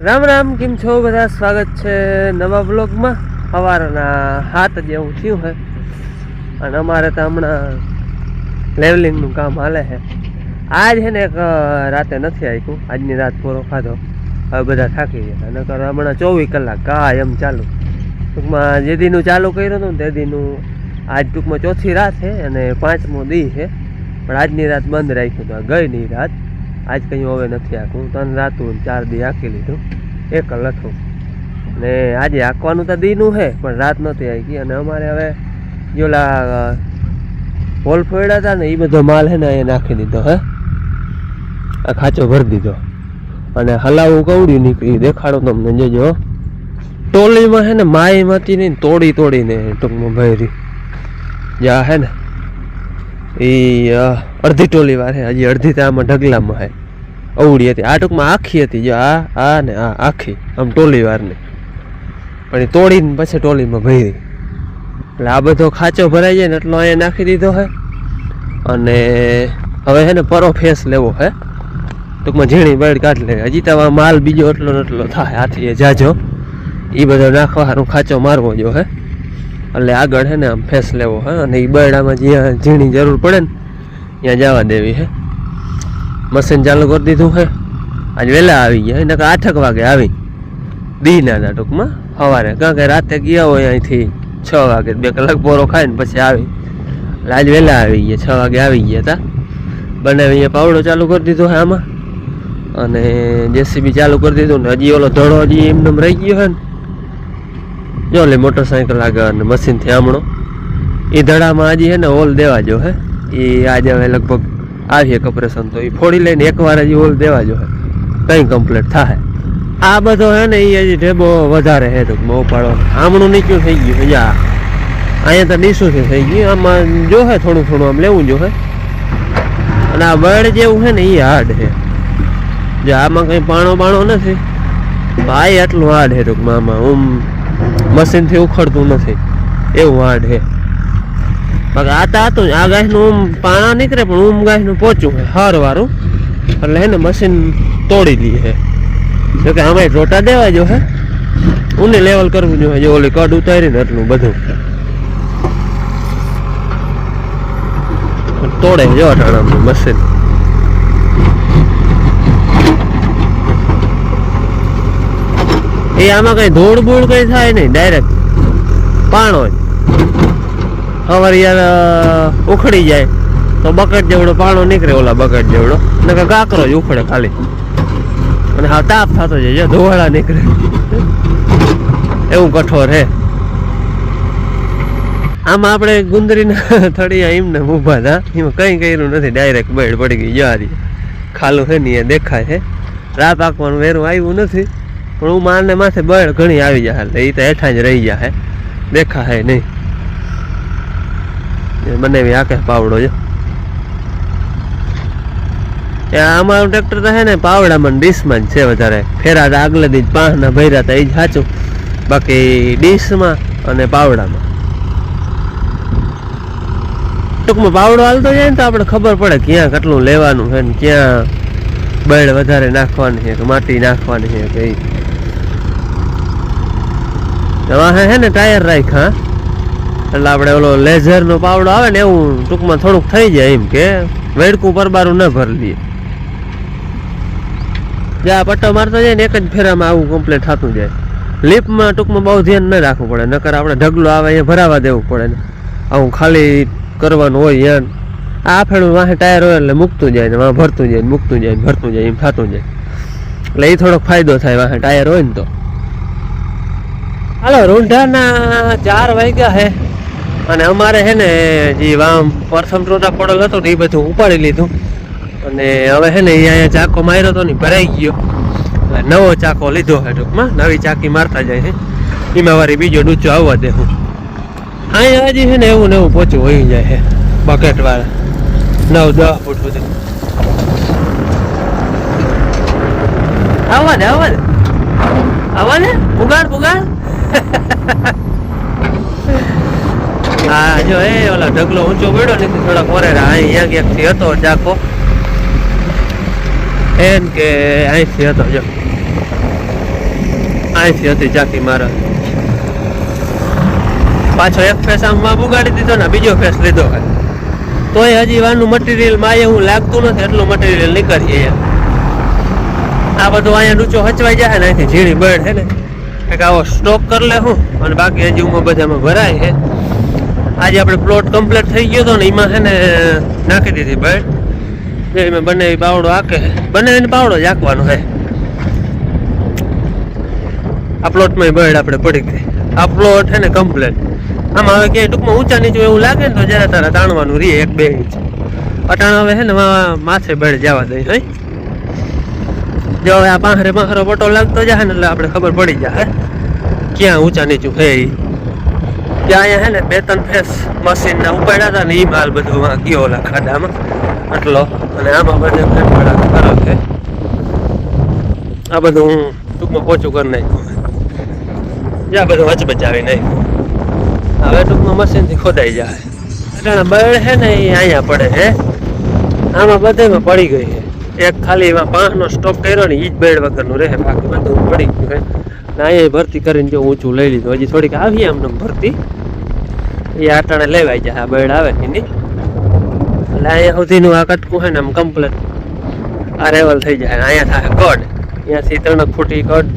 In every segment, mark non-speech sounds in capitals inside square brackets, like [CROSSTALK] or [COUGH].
રામ રામ, કેમ છો? બધા સ્વાગત છે નવા બ્લોગમાં સવારના હાથ જેવું થયું છે અને અમારે તો હમણાં લેવલિંગનું કામ હાલે છે આજ છે ને એક રાતે નથી આવ્યું આજની રાત પૂરો ખાધો. હવે બધા થાકી ગયા. નકર હમણાં ચોવીસ કલાક કાયમ ચાલુ. ટૂંકમાં જે દીનું ચાલુ કર્યું હતું ને તે દીનું આજ ટૂંકમાં ચોથી રાત છે અને પાંચમો દી છે પણ આજની રાત બંધ રાખ્યું હતું. ગઈ નહીં રાત આજ કંઈ હવે નથી આખું. ત્રણ રાતું ચાર દી આખી લીધું. એક લખું. ને આજે આંકવાનું તો દીનું છે પણ રાત નથી આવી અને અમારે હવે જે ઓલા હોલ ફોડ્યા હતા ને એ બધો માલ છે ને એ નાખી દીધો, હે? આ ખાચો ભરી દીધો. અને હલાવું કવડ્યું નીકળી દેખાડો તમને, જોજો ટોલીમાં છે ને માયમાંથી નહીં તોડી તોડીને ટૂંકમાં ભરી. જ્યાં હે ને. એ અડધી ટોલી વાર છે હજી અડધી તો આમાં ઢગલામાં છે અવડી હતી. આ ટૂંકમાં આખી હતી. જો આ આ ને આ, આખી. આમ ટોલી વારની. પણ એ તોડીને પછી ટોલીમાં ભરી. એટલે આ બધો ખાચો ભરાઈ જાય ને એટલો અહીંયા નાખી દીધો છે અને હવે છે ને પરો ફેસ લેવો છે ટૂંકમાં ઝીણી બળ કાઢી લે. હજી તો માલ બીજો એટલો એટલો થાય. હાથી એ જાજો. એ બધો નાખવાનો ખાચો મારવો જો હે. એટલે આગળ છે ને આમ ફેસ લેવો, હે, અને એ બરડામાં જ્યાં ઝીણી જરૂર પડે ને, ત્યાં જવા દેવી હે. મશીન ચાલુ કરી દીધું હે. આજ વહેલા આવી ગયા નકર આઠક વાગે આવી. દીના હતા ટૂંકમાં, સવારે. કારણ કે રાતે ગયા હોય અહીંથી છ વાગે, બે કલાક પોરો ખાઈને પછી આવી. એટલે આજ વહેલા આવી ગયા, છ વાગે આવી ગયા હતા બનાવી અહીંયા પાવડો ચાલુ કરી દીધો હે આમાં. અને જેસીબી ચાલુ કરી દીધું ને હજી ઓલો ધડો હજી એમને રહી ગયો હે ને. જો લે મોટરસાયકલ આગળ અને મશીનથી આમણો એ ધડામાં હજી હે ને હોલ દેવા જો હે. એ આજે હવે લગભગ આવીએ કપરેશન તો એ ફોડી લઈને એકવાર હજી હોલ દેવા જો હે. કંઈ કમ્પ્લીટ થાય આ બધો હે ને એ હજી ઢેબો વધારે હે ટૂંકમાં ઉપાડો. આમણું નીચું થઈ ગયું યા અહીંયા તો છે, થઈ ગયું. આમાં જો હે થોડું થોડું આમ લેવું જો હે. અને આ બળ જેવું છે ને એ હાર્ડ છે જો આમાં કંઈ પાણો બાણો નથી. ભાઈ, આટલું હાર્ડ છે ટૂંકમાં આમાં. ઉમ. મશીનથી ઉખડતું નથી. એવું વાડ છે. બાકી આ તો હતું આ ગાયનું ઉમ પાણા નીકળે પણ ઉમ ગાયનું પોચું છે હાર વાળું એટલે હે ને મશીન તોડી લઈએ છે જોકે આમાં રોટા દેવા જો હે. ઉને લેવલ કરવું જોઈએ જો ઓલી કડ ઉતારીને એટલું બધું. તોડે જો અટાણાનું મશીન એ આમાં કઈ ધૂળ બૂળ કઈ થાય નહીં ડાયરેક્ટ પાણો હોય. સવારે યાર ઉખડી જાય. તો બકેટ જેવડો પાણો નીકળે ઓલા બકેટ જેવડો. નકર કાકરો જ ઉખડે ખાલી. અને હા, તાપ થતો જાય ધોવાળા નીકળે. એવું કઠોર હે. આમાં આપણે ગુંદરીના [LAUGHS] થળિયા એમને ઊભા હતા. એમાં કંઈ કર્યું નથી ડાયરેક્ટ બેડ પડી ગઈ. જારી ખાલું છે ને એ દેખાય છે રાત આંકવાનું વેરું આવ્યું નથી. પણ હું મારને માથે બળ ઘણી આવી જાય એટલે એ તો હેઠા જ રહી જાય દેખા હે નહીં. મને એવી આકે પાવડો જો. એ અમારું ટ્રેક્ટર તો છે ને પાવડામાં ડીશમાં જ છે વધારે. ફેરા તો આગલે દી પાંચના ભર્યા હતા એ જ સાચું બાકી ડીશમાં અને પાવડામાં. ટૂંકમાં પાવડો હાલતો જાય ને તો આપણે ખબર પડે ક્યાં કેટલું લેવાનું છે ને ક્યાં બળ વધારે નાખવાની છે કે માટી નાખવાની છે કે. વાહે હે ને ટાયર રાખ્યા એટલે આપણે ઓલો લેઝરનો પાવડો આવે ને એવું ટૂંકમાં થોડુંક થઈ જાય એમ કે વેડકું પરબારું ન ભરી લઈએ જ્યાં પટ્ટો મારતો જાય ને એક જ ફેરામાં આવું કમ્પ્લેટ થતું જાય. લીપમાં ટૂંકમાં બહુ ધ્યાન ન રાખવું પડે, નકર આપણે ઢગલો આવે એ ભરાવા દેવું પડે ને. આવું ખાલી કરવાનું હોય યાન આ ફેરું વાહે ટાયર હોય એટલે મૂકતું જાય ને વાં ભરતું જાય મૂકતું જાય ભરતું જાય એમ થતું જાય. એટલે એ થોડોક ફાયદો થાય વાહે ટાયર હોય ને તો. હાલો, રૂંઢાના ચાર વાગ્યા છે અને અમારે છે ને જે વામ પ્રથમ ટોટા પડેલ હતો ને એ બધું ઉપાડી લીધું. અને હવે છે ને અહીંયા ચાકો માર્યો હતો ને ભરાઈ ગયો. નવો ચાકો લીધો છે ટૂંકમાં. નવી ચાકી મારતા જાય છે એમાં વારી બીજો ડૂચો આવવા દે હું. અહીંયા હજી છે ને એવું ને એવું પોચું હોઈ જાય છે બકેટ વાળા નવ, દસ ફૂટ સુધી. આવવા દે આવવા દે આવવા દે પુગાડ પુગાડ. હા, જો એ ઓલા ઢગલો ઊંચો પડ્યો ને થોડા વરેરા અહીંયા ક્યાંકથી હતો ચાકો એમ કે અહીંથી હતો, જો. અહીંથી હતી ચાકી મારા. પાછો એક ફેસ આમ બુગાડી દીધો ને બીજો ફેસ લીધો તોય હજી વાનું મટીરિયલમાં એવું લાગતું નથી, એટલું મટીરિયલ નીકળીએ. આ બધું અહીંયા ઊંચો હચવાઈ જાય ને અહીંથી ઝીણી બળ હે ને. કંઈક આવો સ્ટોક કરી લે હું. અને બાકી હજી હું બધામાં ભરાય છે. આજે આપણે પ્લોટ કમ્પ્લીટ થઈ ગયો હતો ને એમાં છે ને નાખી દીધી બળ એમાં બંને પાવડો આકે બંને પાવડો જ આકવાનો છે. આ પ્લોટમાં બળ આપણે પડી ગઈ. આ પ્લોટ છે ને કમ્પ્લીટ આમાં હવે કે ટૂંકમાં ઊંચા નીચું એવું લાગે ને તો જરા તારા તાણવાનું રે એક બે ઇંચ અટાણ હવે છે ને, માથે બળ જવા દઈ હઈ જો હવે આ પાંખરે પાંખરો પટો લાગતો જાય ને એટલે આપણે ખબર પડી જાય ક્યાં ઊંચા નીચું હે. ત્યાં અહીંયા હે ને બે ત્રણ ફેસ મશીન ના ઉપાડ્યા હતા ને એ માલ બધું માં ગયો ઓલા ખાડામાં. આટલો. અને આમાં બધે ફેરફાર ખરો છે આ બધું હું ટૂંકમાં પોચું કરી નાખ્યું જ્યાં બધું વચબચાવી નાખ્યું. હવે ટૂંકમાં મશીનથી ખોદાઈ જાય એટલે બળ છે ને એ અહીંયા પડે હે. આમાં બધેમાં પડી ગઈ છે એક ખાલી એમાં પાંચનો સ્ટોક કર્યો ને એ જ બેડ વગરનું રહે. બાકી બધું પડી ગયું છે ને અહીંયા ભરતી કરીને જો ઊંચું લઈ લીધું. હજી થોડીક આવી એમને ભરતી. એ આટાણે લેવાઈ જાય આ બેડ આવે એની. એટલે અહીંયા સુધીનું આ કટકું છે ને આમ કમ્પ્લેટ આ રેવલ થઈ જાય. અહીંયા થાય કડ અહીંયાથી ત્રણ ફૂટી કડ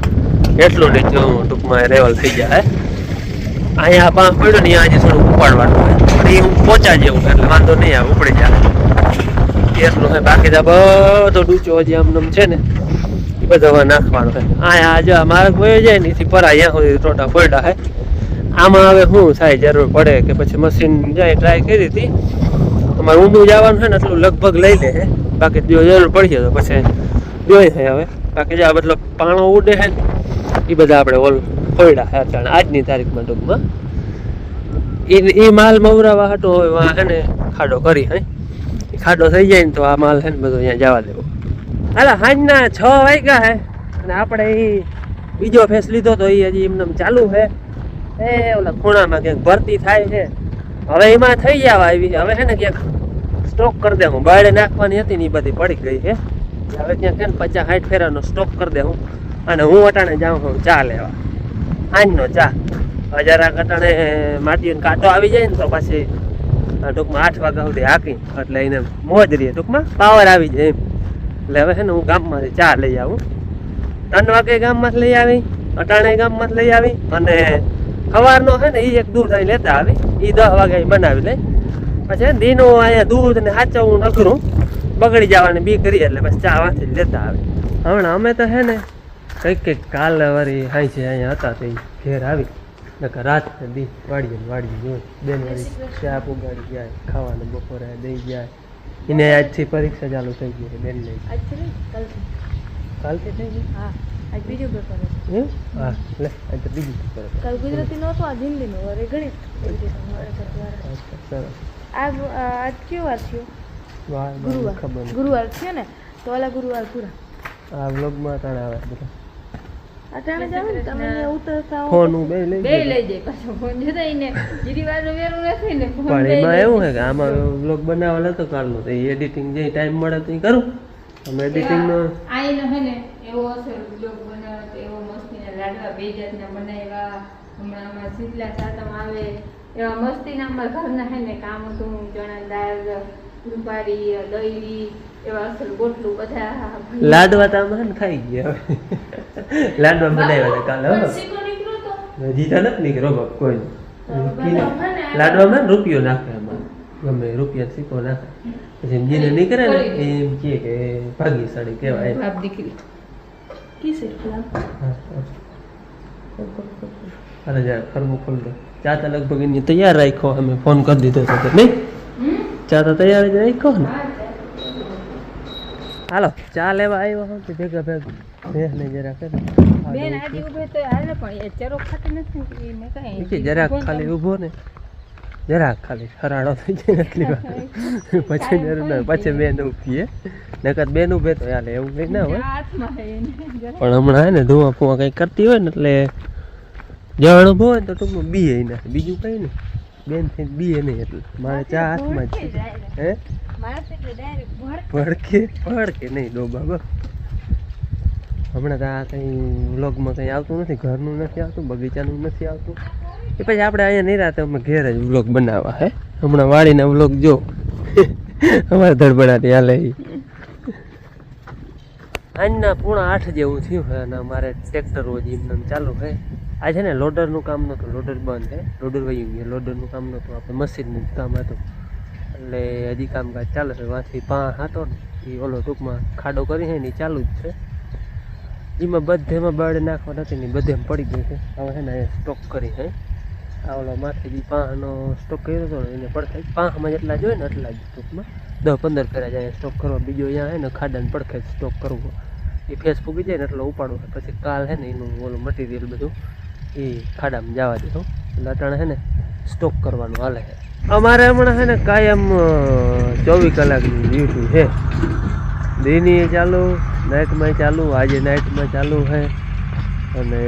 એટલું નીચું ટૂંકમાં રેવલ થઈ જાય. અહીંયા પાંખ પડ્યો ને અહીંયા હજી થોડું ઉપાડવાનું પણ એ હું પહોંચા જેવું એટલે વાંધો નહીં આવે, ઉપડી જાય. એટલું છે? બાકી તો બધો ડૂચો હજી આમ છે ને, એ બધો નાખવાનો છે. અહીંયા આજે અમારે કોઈ જાય ને પર અહીંયા સુધી ટોટા પડ્યા છે. આમાં હવે શું થાય, જરૂર પડે કે પછી મશીન જાય ટ્રાય કરી હતી. અમારે ઊંડું જવાનું છે ને, એટલું લગભગ લઈ લે છે. બાકી જો જરૂર પડી તો પછી જોઈ થાય હવે. બાકી જે આ બદલો પાણો ઉડે છે એ બધા આપણે ઓલ ખોયડા છે અચાણ આજની તારીખમાં ટૂંકમાં. એ માલ મવરાવા હતો હવે હે ને, ખાડો કરી, હે. ખાડો થઈ જાય ને તો આ માલ છે ને બધો અહીંયા જવા દેવો. હાલા સાંજના છ વાગ્યા હે અને આપણે એ બીજો ફેસ લીધો તો એ હજી એમને ચાલુ છે એ ઓલા ખૂણામાં ક્યાંક ભરતી થાય છે. હવે એમાં થઈ જવા આવી હવે છે ને ક્યાંક સ્ટોક કરી દે હું. બાળે નાખવાની હતી ને એ બધી પડી ગઈ છે. હવે ત્યાં છે ને પચાસ સાઠ ફેરાનો સ્ટોક કરી દે હું. અને હું અટાણે જાઉં છું ચા લેવા. હાંજનો ચા. હજારા કટાણે માટીનો કાંટો આવી જાય ને તો પછી ટૂંકમાં આઠ વાગ્યા સુધી હાકી એટલે એને મોજ રહીએ. ટૂંકમાં પાવર આવી જાય એમ. એટલે હવે છે ને હું ગામમાંથી ચા લઈ આવું. ત્રણ વાગે ગામમાં લઈ આવી, અટાણે ગામમાં લઈ આવી અને સવારનો છે ને એ એક દૂધ અહીં લેતા આવી. એ દસ વાગે બનાવી લઈ. પછી દીનો અહીંયા દૂધ ને સાચવવું નખરું બગડી જવાની બી કરી એટલે પછી ચા વાંચી લેતા આવે. હમણાં અમે તો છે ને કંઈક કંઈક કાલ વરી હાઈ છે અહીંયા હતા તે ઘેર આવી. નકર રાત ને દી વાડીએ ને વાડીએ જોઈ બેન વાળી ચા પુગાડી જાય ખાવાનું બપોરે દઈ જાય એને આજથી પરીક્ષા ચાલુ થઈ ગઈ બેન ને આજ કાલથી. થઈ ગઈ? હા આજ બીજું પેપર હતું. હા લે આજ તો બીજું પેપર હતું. કાલ ગુજરાતી નો હતો આજ નો વરે ગણિત. સરસ. આ આજ કયો વાર થયો? ગુરુવાર. ગુરુવાર છે ને? તો ઓલા ગુરુવાર પૂરા. આ વ્લોગમાં ત્રણ આવે બધા અટાણે જાવ ને તમે ઉતરતા ફોન બે લઈ બે. લઈ જાય પાછો. ફોન જોતા એને જીરી વેરું નથી ને પણ એમાં એવું છે કે આમાં વ્લોગ બનાવેલો હતો કાલનો તો એડિટિંગ જે ટાઈમ મળે તો એ કરું. અમે એડિટિંગનો એવા આઈનો હે ને એવો અસર બ્લોગ બનાવ્યો તો એવો મસ્તીના લાડવા બે જાતના બનાવ્યા. હમણાં અમારા શીતલા સાતમ આવે એવા મસ્તીના અમારા ઘરના હે ને કામ હતું ચણા દાળ રૂપારી દહીં એવા અસલ ગોટલું બધા. લાડવા તો ને ખાઈ ગયા. લાડવા બનાવ્યા હતા કાલે હજી તો નથી નીકળ્યો કોઈ લાડવામાં રૂપિયો નાખે એમાં ગમે રૂપિયા સિક્કો નાખે. પછી એમ જેને નીકળે ને એમ કહે કે ભાગ્યશાળી કહેવાય. બાપ દીકરી. અરે જા ખરબું ખોલ દો. ચા તો લગભગ એની તૈયાર રાખ્યો અમે ફોન કરી દીધો હતો નહીં? ચા તો તૈયાર જ રાખ્યો ને. હાલો ચા લેવા આવ્યો હું કે ભેગા ભેગા ભેંસને જરા કરે બેન આજે ઉભે. તો હાલે પણ એ ચરો ખાતી નથી ને એ મેં કાંઈ કે જરાક ખાલી ઊભો ને. જરાક ખાલી હરાડો થઈ જાય ને એટલી [LAUGHS] વાર પછી જરૂર ના પછી બેન ઊભીએ નકર બેન ઊભે તો હાલે એવું કંઈ ના હોય. જરા. પણ હમણાં હે ને ધુઆ ફુવા કઈ કરતી હોય ને એટલે જણ ઊભો હોય તો ટૂંકમાં બી ના બીજું કંઈ નહીં. બેન થઈ બી નહીં એટલે. મારે ચા હાથમાં જ હે? ભડકે. ભડકે નહીં ડોબા બસ. હમણાં તો આ કંઈ વ્લોગમાં કંઈ આવતું નથી ઘરનું નથી આવતું બગીચાનું નથી આવતું. એ પછી આપણે અહીંયા નહીં રાતે અમે ઘેર જ વ્લોગ બનાવવા હે? હમણાં વાડીના વ્લોગ જો. [LAUGHS] અમારે ધડબડાટી હાલે. આજના પૂણા આઠ જેવું થયું હોય અને અમારે ટ્રેક્ટર હજી એમને એમ ચાલુ હોય આ છે ને લોડરનું કામ નહોતું, લોડર બંધ છે. લોડર વહી ગયું, લોડરનું કામ નહોતું, આપણે મશીનનું કામ હતું. એટલે હજી કામકાજ ચાલે છે, વાંચી પા હતો ને એ ઓલો ટૂંકમાં ખાડો કરી છે ને એ ચાલુ જ છે. એમાં બધેમાં બળ નાખવા નથી ને બધે પડી ગયું છે. હવે છે ને સ્ટોક કરી છે. આ ઓલો માથે જે પાંહનો સ્ટોક કર્યો હતો એને પડતા પાંહમાં જેટલા જોઈએ ને એટલા જ ટૂંકમાં. દસ પંદર ફેરા જાય સ્ટોક કરવા. બીજો અહીંયા હે ને ખાડાને પડખે સ્ટોક કરવો. એ ફેસ ફૂગી જાય ને એટલે ઉપાડવો પછી કાલ છે ને એનું ઓલું મટીરિયલ બધું એ ખાડામાં જવા દેતો એટલે અટાણે છે ને સ્ટોક કરવાનું હાલે. છે અમારે હમણાં છે ને કાયમ ચોવીસ કલાકની ડ્યુટી છે. દિની ચાલુ, નાઇટમાં ચાલુ, આજે નાઇટમાં ચાલુ છે. અને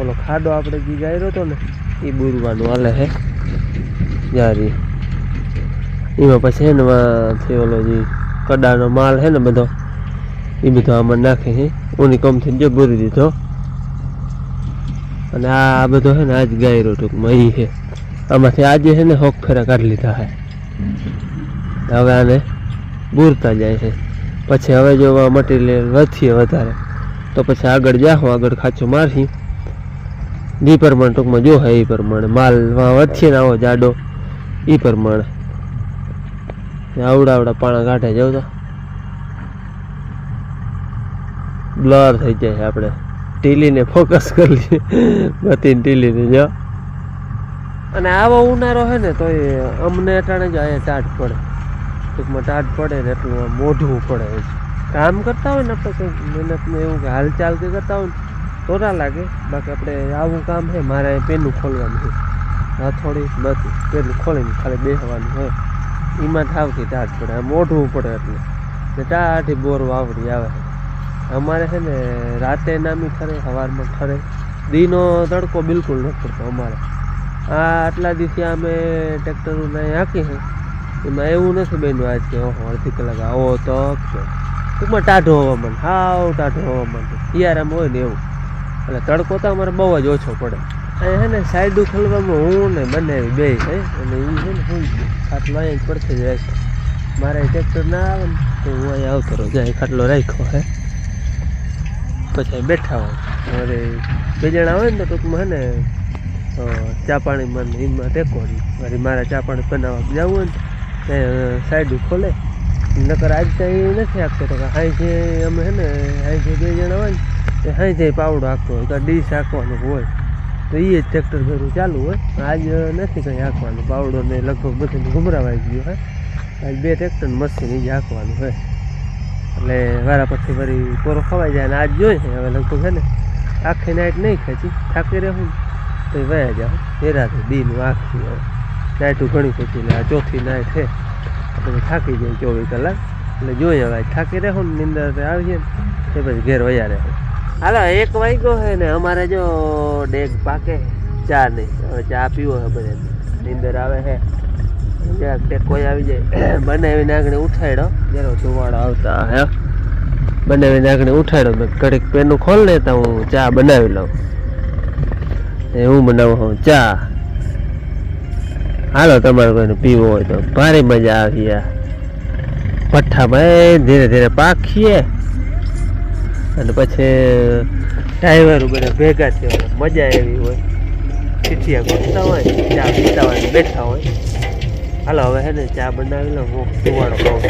ઓલો ખાડો આપણે જે ગાયરો હતો ને, એ બુરવાનું હાલે છે. જારી. એમાં પછી છે ને માંથી ઓલો જે કડાનો માલ છે ને બધો, એ બધો આમાં નાખે છે. ઓની કમથી જો ભરી દીધો. અને આ બધો છે ને આજ ગાયરો ટૂંકમાં એ છે. આમાંથી આજે છે ને હોક ફેરા કાઢી લીધા છે. હવે આને બૂરતા જાય છે. પછી હવે જો મટીરિયલ વધીએ વધારે, તો પછી આગળ જાહો, આગળ ખાચો મારશી. જે પ્રમાણે ટૂંકમાં જો એ પ્રમાણે. માલ વધીએ ને આવો જાડો એ પ્રમાણે. આવડા આવડા પાણા કાઢે જાવ તો. બ્લર થઈ જાય આપણે. ટીલીને ફોકસ કરી લઈએ. બતીને ટીલીને જો. અને આવો ઉનાળો છે ને તો અમને અટાણે જ અહીંયા ટાટ પડે. ટૂંકમાં ટાટ પડે ને એટલું મોઢવું પડે કામ કરતા હોય ને આપણે કંઈક મહેનતને એવું કે હાલચાલ કે કરતા હોય ને, તો ના લાગે. બાકી આપણે આવું કામ છે મારે પેલું ખોલવાનું છે હથોડી બધું પેલું ખોલીને ખાલી બેસવાનું હોય એમાં થાવથી ટાઢ પડે આમ મોઢવું પડે એટલે. ને ટાટી બોર વાવડી આવે. અમારે છે ને રાતે નામી ખરે સવારમાં ખરે દીનો તડકો બિલકુલ નથી પડતો અમારે. આ આટલા દિવસે અમે ટ્રેક્ટરોને હાંકી છે એમાં એવું નથી બન્યું આજ કે, ઓહો, અડધી કલાક આવો તો ટૂંકમાં ટાઢો હવામાન હાવ ટાઢો હવામાન શિયાળામાં હોય ને એવું. એટલે તડકો તો અમારે બહુ જ ઓછો પડે. અહીંયા છે ને સાઈડું ખોલવામાં હું ને બંને બે છે અને એ છે ને, હું ખાટલો અહીંયા જ પડખે જ રહેશે મારે ટ્રેક્ટર ના આવે ને, તો હું અહીંયા આવતો રહું જાય ખાટલો રાખ્યો હે. પછી બેઠા હોય. અરે બે જણા હોય ને, તો ટૂંકમાં હે ને ચા પાણી મને એમાં ટેકો વળી મારે ચા પાણી બનાવવા જવું હોય ને સાઈડ ખોલે. નકર આજ તો એ નથી આપતો તો હાઈ જે અમે હે ને, હાઈ જે બે જણા હોય ને હાઈ જે પાવડો આખવો હોય. તો ડીશ આપવાનું હોય. તો એ જ ટ્રેક્ટર ઘરું ચાલુ હોય. આજ નથી કંઈ હાંકવાનું. પાવડો ને લગભગ બધું ગુમરાવાઈ ગયું હોય. આજ બે ટ્રેક્ટર મશીન એ જ હાંકવાનું હોય. એટલે વારા પછી ફરી કોરો ખવાઈ જાય ને આજ જોઈએ હવે લગભગ હે ને આખી નાઈટ નહીં ખેંચી. થાકી રહેવું તો વયા જાઓ હેરાથી દીનું આખી હવે. નાઇટું ઘણી ખેંચી એટલે આ ચોથી નાઈટ છે એટલે થાકી જાય ચોવીસ કલાક. એટલે જોઈએ હવે થાકી રહેવું ને નિંદર આવીએ ને એ પછી ઘેર વયા રહે. હાલો એક વાગ્યો છે ને અમારે જો ડેગ પાકે ચા નહીં. હવે ચા પીવો છે બધે. નીંદર આવે છે જરાક ટેકો આવી જાય. બનાવીને આગળ ઉઠાડ્યો જરા ધુવાડો આવતા હે. બનાવીને આગળ ઉઠાડ્યો મેં ઘડીક પેનું ખોલ ને તો હું ચા બનાવી લઉં. એ હું બનાવું હું? ચા. હાલો તમારે કોઈને પીવો હોય તો. ભારે મજા આવી આ. પઠ્ઠા ભાઈ ધીરે ધીરે પાખીએ અને પછી ડ્રાઈવરો બધા ભેગા થયા મજા એવી હોય. ચીઠિયા ગોતતા હોય, ચા પીતા હોય, બેઠા હોય. હાલો, હવે હે ને ચા બનાવી લો હું ધુવાડો ખાઉં